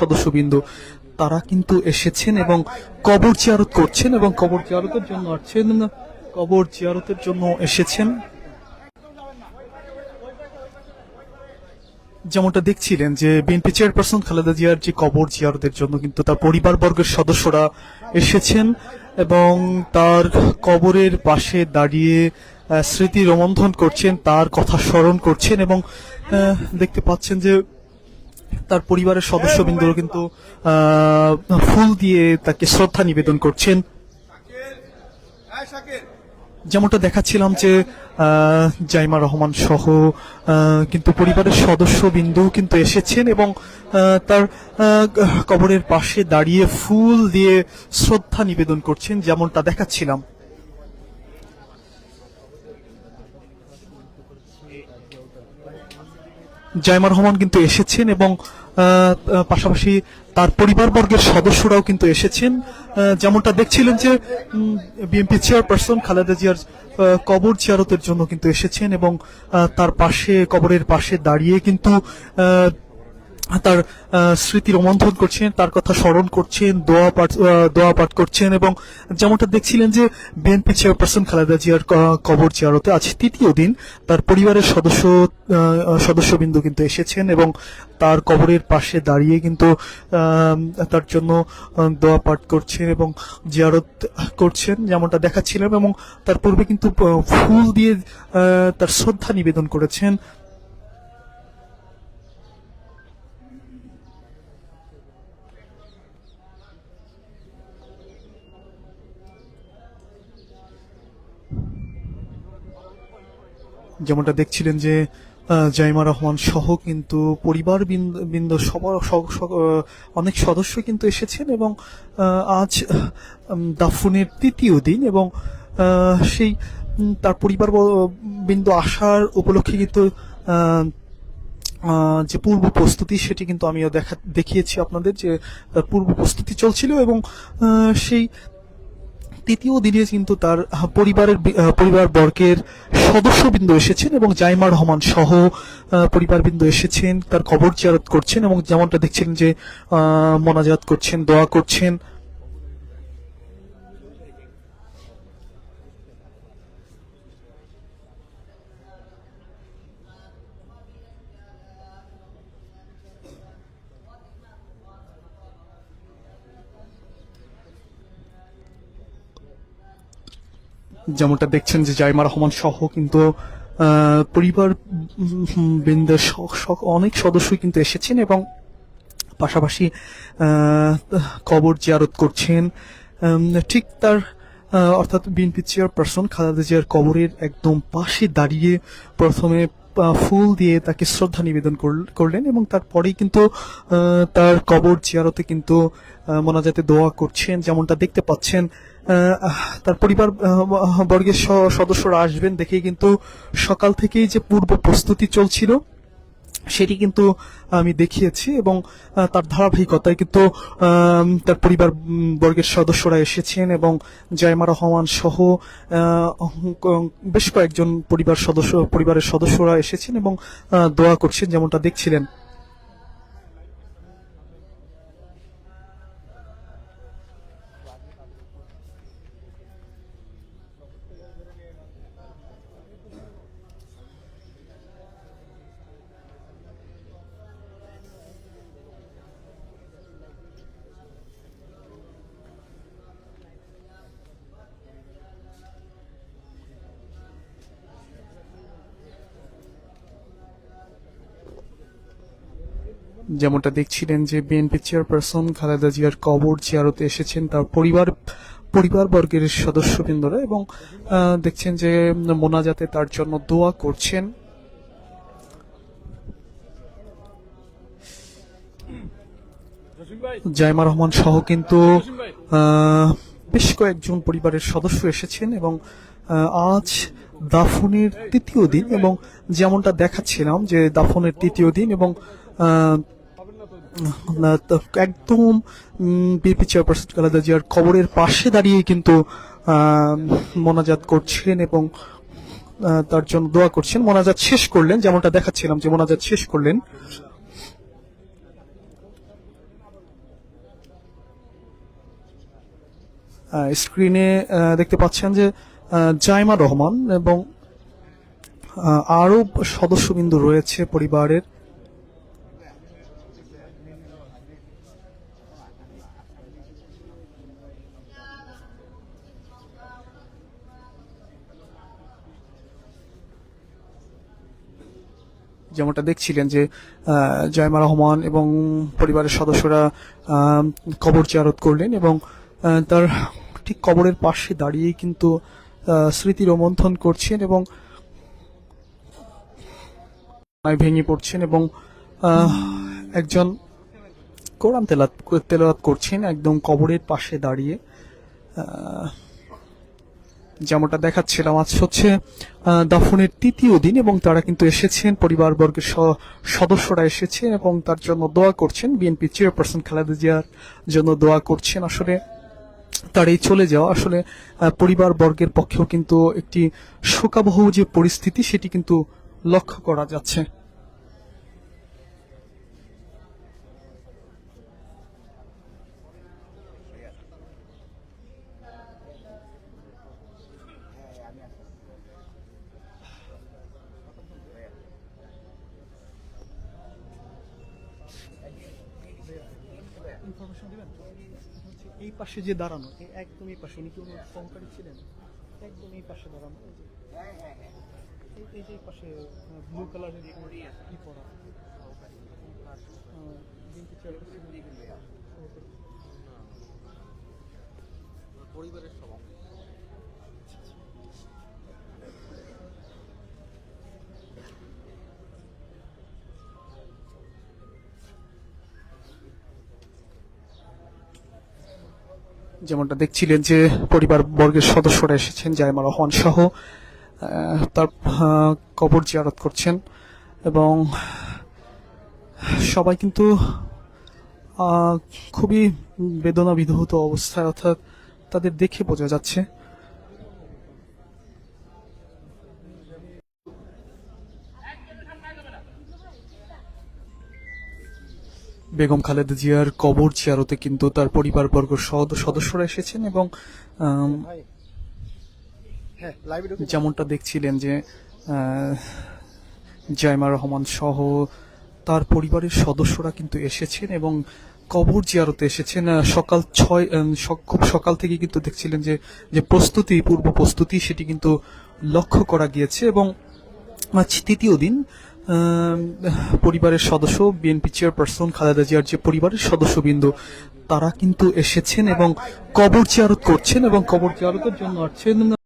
সদস্যবৃন্দ, তারা কিন্তু এসেছেন এবং কবর জিয়ারত করছেন এবং কবর জিয়ারতের জন্য আসছেন, কবর জিয়ারতের জন্য এসেছেন। যেমনটা দেখছিলেন যে বিএনপি চেয়ারপারসন খালেদা জিয়ার যে কবর জিয়ারতের জন্য কিন্তু তার পরিবারবর্গের সদস্যরা এসেছেন এবং তার কবরের পাশে দাঁড়িয়ে স্মৃতি রোমন্থন করছেন, তার কথা স্মরণ করছেন এবং দেখতে পাচ্ছেন যে তার পরিবারের সদস্যবৃন্দরা কিন্তু ফুল দিয়ে তাকে শ্রদ্ধা নিবেদন করছেন। যেমনটা দেখাচ্ছিলাম যে জাইমা রহমান সহ কিন্তু পরিবারের সদস্য বিন্দু কিন্তু এসেছেন এবং তার কবরের পাশে দাঁড়িয়ে ফুল দিয়ে শ্রদ্ধা নিবেদন করছেন, যেমনটা দেখাচ্ছিলাম। জাইমা রহমান কিন্তু এসেছেন এবং পাশাপাশি তার পরিবারবর্গের সদস্যরাও কিন্তু এসেছেন। যেমনটা দেখছিলেন যে বিএনপি চেয়ারপারসন খালেদা জিয়ার কবর চেয়ারতের জন্য কিন্তু এসেছেন এবং তার পাশে, কবরের পাশে দাঁড়িয়ে কিন্তু তার স্মৃতি রোমন্থন করছেন, তার কথা স্মরণ করছেন, দোয়া পাঠ দোয়া পাঠ করছেন এবং যেমনটা দেখছিলেন যে বিএনপি চেয়ারপারসন খালেদা জিয়ার কবর জিয়ারতে আজ তৃতীয় দিন তার পরিবারের সদস্য সদস্যবৃন্দ কিন্তু এসেছেন এবং তার কবরের পাশে দাঁড়িয়ে কিন্তু তার জন্য দোয়া পাঠ করছেন এবং জিয়ারত করছেন যেমনটা দেখাচ্ছিলাম এবং তার পূর্বে কিন্তু ফুল দিয়ে তার শ্রদ্ধা নিবেদন করেছেন যেমনটা দেখছিলেন যে জাইমা রহমান সহ কিন্তু পরিবার বৃন্দ সবার অনেক সদস্য কিন্তু এসেছেন এবং আজ দাফনের তৃতীয় দিন এবং সেই তার পরিবার বৃন্দ আসার উপলক্ষে কিন্তু যে পূর্ব প্রস্তুতি সেটি কিন্তু আমিও দেখা, দেখিয়েছি আপনাদের যে পূর্ব প্রস্তুতি চলছিল এবং সেই তৃতীয় দিনে কিন্তু তার পরিবারের পরিবার বর্গের সদস্যবৃন্দ এসেছেন এবং জাইমার রহমান সহ পরিবারবৃন্দ এসেছেন, তার কবর জিয়ারত করছেন এবং যেমনটা দেখছেন যে মোনাজাত করছেন, দোয়া করছেন। যেমনটা দেখছেন যে জাইমা রহমান সহ কিন্তু পরিবার বৃন্দের অনেক সদস্যই কিন্তু এসেছেন এবং পাশাপাশি কবর জিয়ারত করছেন। ঠিক তার অর্থাৎ বিএনপি চেয়ারপারসন খালেদা জিয়ার কবরের একদম পাশে দাঁড়িয়ে প্রথমে ফুল দিয়ে তাকে শ্রদ্ধা নিবেদন করল- করলেন এবং তারপরেই কিন্তু তার কবর চেয়ারতে কিন্তু মোনাজাতে দোয়া করছেন, যেমনটা দেখতে পাচ্ছেন। তার পরিবার বর্গের সদস্যরা আসবেন দেখেই কিন্তু সকাল থেকেই যে পূর্ব প্রস্তুতি চলছিল। সেটি কিন্তু, আমি দেখিয়েছি এবং তার ধারাবাহিকতায় কিন্তু তার পরিবার বর্গের সদস্যরা এসেছেন এবং জয়মা রহমান সহ বেশ কয়েকজন পরিবার সদস্য, পরিবারের সদস্যরা এসেছেন এবং দোয়া করছেন যেমনটা দেখছিলেন। যেমনটা দেখছিলেন যে বিএনপি চেয়ারপারসন খালেদা জিয়ার কবর জিয়ারতে এসেছেন তার পরিবার পরিবার বর্গের সদস্যবৃন্দরা এবং দেখছেন যে মোনাজাতে তার জন্য দোয়া করছেন। জাইমা রহমান সহ কিন্তু বেশ কয়েকজন পরিবারের সদস্য এসেছেন এবং আজ দাফনের তৃতীয় দিন এবং যেমনটা দেখাচ্ছিলাম যে দাফনের তৃতীয় দিন এবং একদম বিপি চেয়ারপারসন খালেদা জিয়ার কবরের পাশে দাঁড়িয়ে কিন্তু মোনাজাত করছিলেন এবং তার জন্য দোয়া করছেন। মোনাজাত শেষ করলেন, যেমনটা দেখাচ্ছিলাম যে মোনাজাত শেষ করলেন। স্ক্রিনে দেখতে পাচ্ছেন যে জাইমা রহমান এবং আরব সদস্যবিন্দু রয়েছে পরিবারের। যেমনটা দেখছিলেন যে জাইমা রহমান এবং পরিবারের সদস্যরা কবর চেয়ারত করলেন এবং তার ঠিক কবরের পাশে দাঁড়িয়েই কিন্তু স্মৃতি রোমন্থন করছেন এবং ভেঙে পড়ছেন এবং একজন কোরআন তেলাত তেলাত করছেন একদম কবরের পাশে দাঁড়িয়ে যেমনটা দেখাচ্ছিলাম, আজ হচ্ছে দাফনের তৃতীয় দিন এবং তারা কিন্তু এসেছেন, পরিবারবর্গের সদস্যরা এসেছেন এবং তার জন্য দোয়া করছেন। বিএনপি চেয়ারপারসন খালেদা জিয়ার জন্য দোয়া করছেন। আসলে তার এই চলে যাওয়া, আসলে পরিবার বর্গের পক্ষেও কিন্তু একটি শোকাবহ যে পরিস্থিতি, সেটি কিন্তু লক্ষ্য করা যাচ্ছে। এই পাশে যে দাঁড়ানো একদম এই পাশে, উনি কি ওনার সহকারী ছিলেন একদম এই পাশে দাঁড়ানো, এই যে, এই- পাশে ব্লু কালারের কি পড়া। পরিবারের সবাই যেমনটা দেখছিলেন যে পরিবার বর্গের সদস্যরা এসেছেন, জায়মা রহমান সহ তার কবর জিয়ারত করছেন এবং সবাই কিন্তু খুবই বেদনা বিধৌত অবস্থায় অর্থাৎ তাদের দেখে বোঝা যাচ্ছে বেগম খালেদা জিয়ার কবর জিয়ারতে কিন্তু তার পরিবারবর্গ সদ- সদস্যরা এসেছেন এবং যেমনটা দেখছিলেন যে জাইমা রহমান সহ তার পরিবারের সদস্যরা কিন্তু এসেছেন এবং কবর জিয়ারতে এসেছেন। সকাল ছয় খুব সকাল থেকে কিন্তু দেখছিলেন যে যে প্রস্তুতি, পূর্ব প্রস্তুতি সেটি কিন্তু লক্ষ্য করা গিয়েছে এবং তৃতীয় দিন পরিবারের সদস্য বিএনপি চেয়ারপারসন খালেদা জিয়ার যে পরিবারের সদস্যবৃন্দ, তারা কিন্তু এসেছেন এবং কবর চেয়ারত করছেন এবং কবর চেয়ারতের জন্য আসছেন।